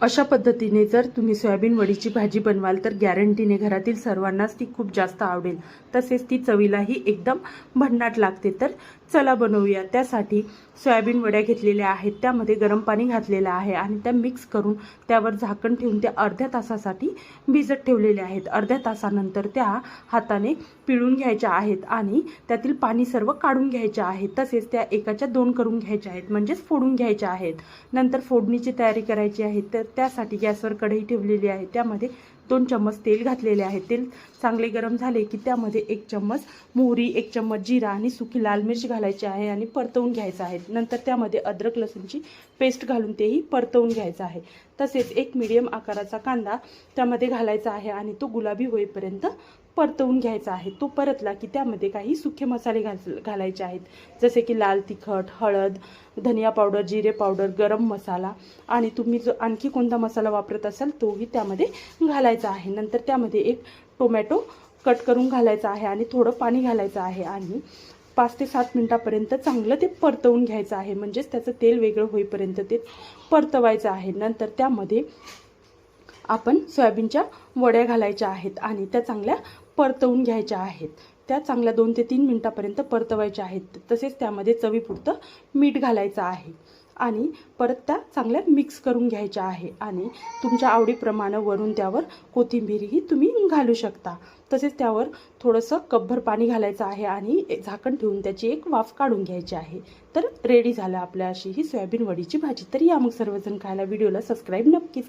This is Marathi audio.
अशा पद्धतीने जर तुम्ही सोयाबीन वडीची भाजी बनवाल तर गॅरंटीने घरातील सर्वांनाच ती खूप जास्त आवडेल. तसेच ती चवीलाही एकदम भन्नाट लागते. तर चला बनवूया. त्यासाठी सोयाबीन वड्या घेतलेल्या आहेत. त्यामध्ये गरम पाणी घातलेलं आहे आणि त्या मिक्स करून त्यावर झाकण ठेवून त्या अर्ध्या तासासाठी भिजत ठेवलेल्या आहेत. अर्ध्या तासानंतर त्या हाताने पिळून घ्यायच्या आहेत आणि त्यातील पाणी सर्व काढून घ्यायचे आहेत. तसेच त्या एकाच्या दोन करून घ्यायच्या आहेत. म्हणजेच फोडून घ्यायच्या आहेत. नंतर फोडणीची तयारी करायची आहे. तर त्यासाठी गॅसवर कढई ठेवलेली आहे. त्यामध्ये दोन चम्मच तेल घातलेले आहे. तेल चांगले गरम झाले की त्यामध्ये एक चम्मच मोहरी एक चम्मच जिरा आणि सुकी लाल मिरची घालायची आहे आणि परतवून घ्यायचं आहे. नंतर त्यामध्ये अद्रक लसूणची पेस्ट घालून तेही परतवून घ्यायचं आहे. तसेच एक मिडियम आकाराचा कांदा त्यामध्ये घालायचा आहे आणि तो गुलाबी होईपर्यंत परतवून घ्यायचा आहे. तो परतला की त्यामध्ये काही सुखे मसाले घाल घालायचे आहेत. जसे की लाल तिखट हळद धनिया पावडर जिरे पावडर गरम मसाला आणि तुम्ही जो आणखी कोणता मसाला वापरत असाल तोही त्यामध्ये घालायचा आहे. नंतर त्यामध्ये एक टोमॅटो कट करून घालायचा आहे आणि थोडं पाणी घालायचं आहे आणि पाच ते सात मिनटापर्यंत चांगलं ते परतवून घ्यायचं आहे. म्हणजेच त्याचं तेल वेगळं होईपर्यंत ते परतवायचं आहे. नंतर त्यामध्ये आपण सोयाबीनच्या वड्या घालायच्या आहेत आणि त्या चांगल्या परतवून घ्यायच्या आहेत. त्या चांगल्या दोन ते तीन मिनटापर्यंत परतवायच्या आहेत. तसेच त्यामध्ये चवीपुरतं मीठ घालायचं आहे. आणि परत त्या चांगल्या मिक्स करून घ्यायच्या आहे. आणि तुमच्या आवडीप्रमाणे वरून त्यावर कोथिंबीरही तुम्ही घालू शकता. तसेच त्यावर थोडंसं कपभर पाणी घालायचं आहे आणि झाकण ठेवून त्याची एक वाफ काढून घ्यायची आहे. तर रेडी झालं आपल्या अशी ही सोयाबीन वडीची भाजी. तर या मग सर्वजण खायला व्हिडिओला सबस्क्राईब नक्कीच